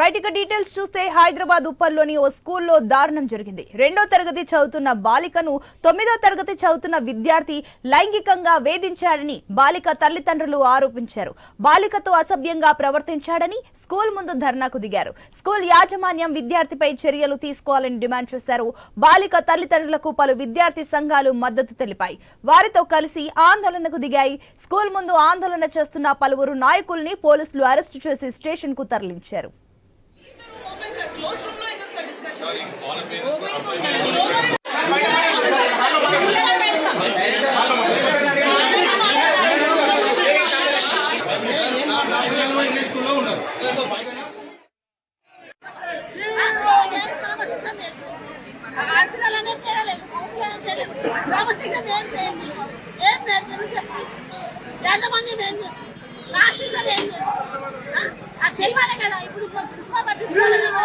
Right ఇక details చూస్తే హైదరాబాద్ ఉప్పల్లోని ఓ స్కూల్లో దారుణం జరిగింది. రెండో తరగతి చదువుతున్న బాలికను తొమ్మిదో తరగతి చదువుతున్న విద్యార్థి లైంగికంగా వేధించాడని బాలిక తల్లిదండ్రులు ఆరోపించారు. బాలికతో అసభ్యంగా ప్రవర్తించాడని స్కూల్ ముందు ధర్నాకు దిగారు. స్కూల్ యాజమాన్యం విద్యార్థిపై చర్యలు తీసుకోవాలని డిమాండ్ చేశారు. బాలిక తల్లిదండ్రులకు పలు విద్యార్థి సంఘాలు మద్దతు తెలిపాయి. వారితో కలిసి ఆందోళనకు దిగాయి. స్కూల్ ముందు ఆందోళన చేస్తున్న పలువురు నాయకుల్ని పోలీసులు అరెస్టు చేసి స్టేషన్కు తరలించారు. యాజమాన్యం ఏం చేస్తుంది లాస్ట్ టీచర్ ఏం చేస్తుంది ఆ? అది తెలియాలి కదా ఇప్పుడు ప్రిన్సిపల్ పట్టించుకోవాలి కదా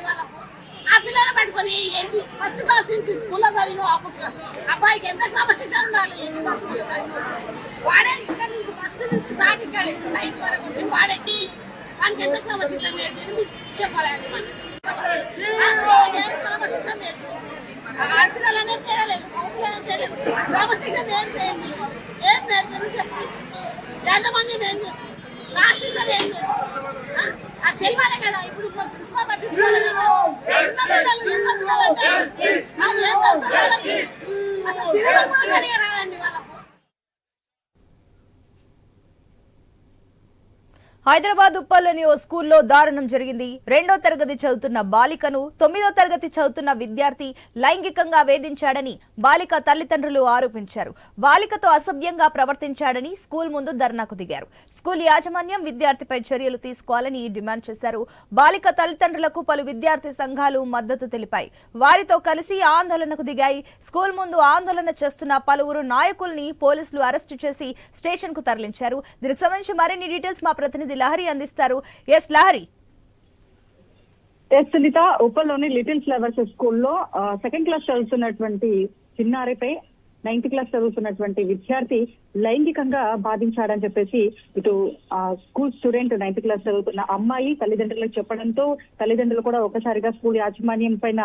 వాళ్ళకు? ఆ పిల్లలు పట్టుకొని ఏంటి? ఫస్ట్ క్లాస్ నుంచి స్కూల్లో చదివిన అబ్బాయికి ఎంత క్రమశిక్షణ ఉండాలి? స్కూల్లో చదివిన వాడే ఇక్కడ నుంచి ఫస్ట్ నుంచి స్టార్ట్ ఇక్కడ నైన్త్ వరకు వచ్చి వాడే. దానికి ఎంత క్రమశిక్షణ చెప్పాలి అది మనం క్రమశిక్షణ క్రమశిక్షణ ఏం చేయండి ఏం నేర్పని చెప్పి యాజమాన్యం ఏం చేస్తుంది? లాస్ట్ ఏం చేస్తుంది? ఆ? అది తెలియాలి కదా ఇప్పుడు ప్రిన్సిపల్ పట్టించుకోవాలి కదా చిన్న పిల్లలు ఎంత పిల్లలు అంటే వాళ్ళు ఏం చేస్తారు వాళ్ళకి అసలు సిలబస్ కూడా సరిగా రాదండి వాళ్ళకు హైదరాబాద్ ఉప్పల్లోని ఓ స్కూల్లో దారుణం జరిగింది. రెండో తరగతి చదువుతున్న బాలికను తొమ్మిదో తరగతి చదువుతున్న విద్యార్థి లైంగికంగా వేధించాడని బాలిక తల్లిదండ్రులు ఆరోపించారు. బాలికతో అసభ్యంగా ప్రవర్తించాడని స్కూల్ ముందు ధర్నాకు దిగారు. స్కూల్ యాజమాన్యం విద్యార్థిపై చర్యలు తీసుకోవాలని డిమాండ్ చేశారు. బాలిక తల్లిదండ్రులకు పలు విద్యార్థి సంఘాలు మద్దతు తెలిపాయి. వారితో కలిసి ఆందోళనకు దిగాయి. స్కూల్ ముందు ఆందోళన చేస్తున్న పలువురు నాయకుల్ని పోలీసులు అరెస్టు చేసి స్టేషన్కు తరలించారు. దీనికి సంబంధించి మరిన్ని డీటెయిల్స్ మా ప్రతినిధి లహరి అందిస్తారు. ఎస్ లహరి. ఎస్ సునీత ఉప్పల్లోని లిటిల్ ఫ్లవర్స్ స్కూల్లో సెకండ్ క్లాస్ చదువుతున్నటువంటి చిన్నారిపై నైన్త్ క్లాస్ చదువుతున్నటువంటి విద్యార్థి లైంగికంగా బాధించాడని చెప్పేసి ఇటు స్కూల్ స్టూడెంట్ నైన్త్ క్లాస్ చదువుతున్న అమ్మాయి తల్లిదండ్రులకు చెప్పడంతో తల్లిదండ్రులు కూడా ఒకసారిగా స్కూల్ యాజమాన్యం పైన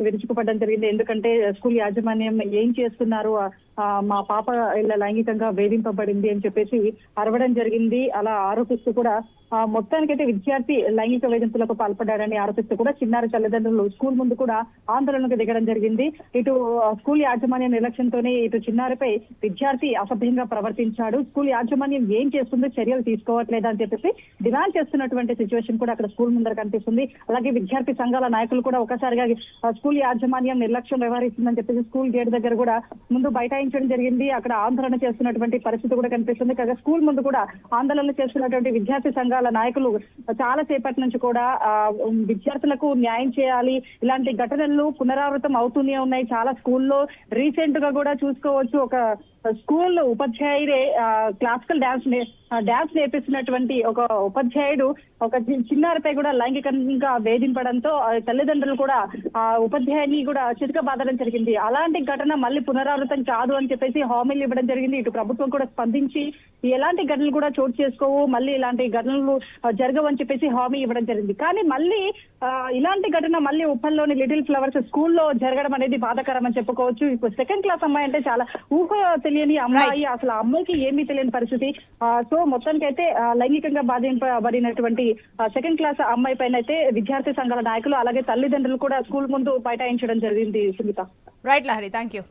విరుచుకుపడడం జరిగింది. ఎందుకంటే స్కూల్ యాజమాన్యం ఏం చేస్తున్నారు? ఆ, మా పాప ఇలా లైంగికంగా వేధింపబడింది అని చెప్పేసి అరవడం జరిగింది. అలా ఆరోపిస్తూ కూడా మొత్తానికైతే విద్యార్థి లైంగిక వేధింపులకు పాల్పడ్డాడని ఆరోపిస్తూ కూడా చిన్నారి తల్లిదండ్రులు స్కూల్ ముందు కూడా ఆందోళనకు దిగడం జరిగింది. ఇటు స్కూల్ యాజమాన్య నిర్లక్ష్యంతోనే ఇటు చిన్నారిపై విద్యార్థి అసభ్యంగా ప్రవర్తించాడు. స్కూల్ యాజమాన్యం ఏం చేస్తుందో చర్యలు తీసుకోవట్లేదా అని చెప్పేసి డిమాండ్ చేస్తున్నటువంటి సిచ్యువేషన్ కూడా అక్కడ స్కూల్ ముందర కనిపిస్తుంది. అలాగే విద్యార్థి సంఘాల నాయకులు కూడా ఒకసారిగా స్కూల్ యాజమాన్యం నిర్లక్ష్యం వ్యవహరిస్తుందని చెప్పేసి స్కూల్ గేట్ దగ్గర కూడా ముందు బైఠాయించడం జరిగింది. అక్కడ ఆందోళన చేస్తున్నటువంటి పరిస్థితి కూడా కనిపిస్తుంది. కాగా స్కూల్ ముందు కూడా ఆందోళన చేస్తున్నటువంటి విద్యార్థి సంఘాల నాయకులు చాలా సేపటి నుంచి కూడా ఆ, విద్యార్థులకు న్యాయం చేయాలి. ఇలాంటి ఘటనలు పునరావృతం అవుతూనే ఉన్నాయి. చాలా స్కూల్లో రీసెంట్గా కూడా చూసుకోవచ్చు. ఒక స్కూల్ ఉపాధ్యాయుడే ఆ, క్లాసికల్ డాన్స్ డాన్స్ నేర్పిస్తున్నటువంటి ఒక ఉపాధ్యాయుడు ఒక చిన్నారిపై కూడా లైంగికంగా వేధింపడంతో తల్లిదండ్రులు కూడా ఆ ఉపాధ్యాయుని కూడా చితక బాధడం జరిగింది. అలాంటి ఘటన మళ్ళీ పునరావృతం కాదు అని చెప్పేసి హామీలు ఇవ్వడం జరిగింది. ఇటు ప్రభుత్వం కూడా స్పందించి ఎలాంటి ఘటనలు కూడా చోటు చేసుకోవు మళ్ళీ ఇలాంటి ఘటనలు జరగవు అని చెప్పేసి హామీ ఇవ్వడం జరిగింది. కానీ మళ్ళీ ఇలాంటి ఘటన మళ్ళీ ఉప్పల్లోని లిటిల్ ఫ్లవర్స్ స్కూల్లో జరగడం అనేది బాధాకరం అని చెప్పుకోవచ్చు. ఇప్పుడు సెకండ్ క్లాస్ అమ్మాయి అంటే చాలా ఊహ తెలియని అమ్మాయి అసలు ఆ అమ్మాయికి ఏమీ తెలియని పరిస్థితి. సో మొత్తానికి అయితే లైంగికంగా బాధింపబడినటువంటి సెకండ్ క్లాస్ అమ్మాయి పైన అయితే విద్యార్థి సంఘాల నాయకులు అలాగే తల్లిదండ్రులు కూడా స్కూల్ ముందు బైఠాయించడం జరిగింది Sumitha right Lahari thank you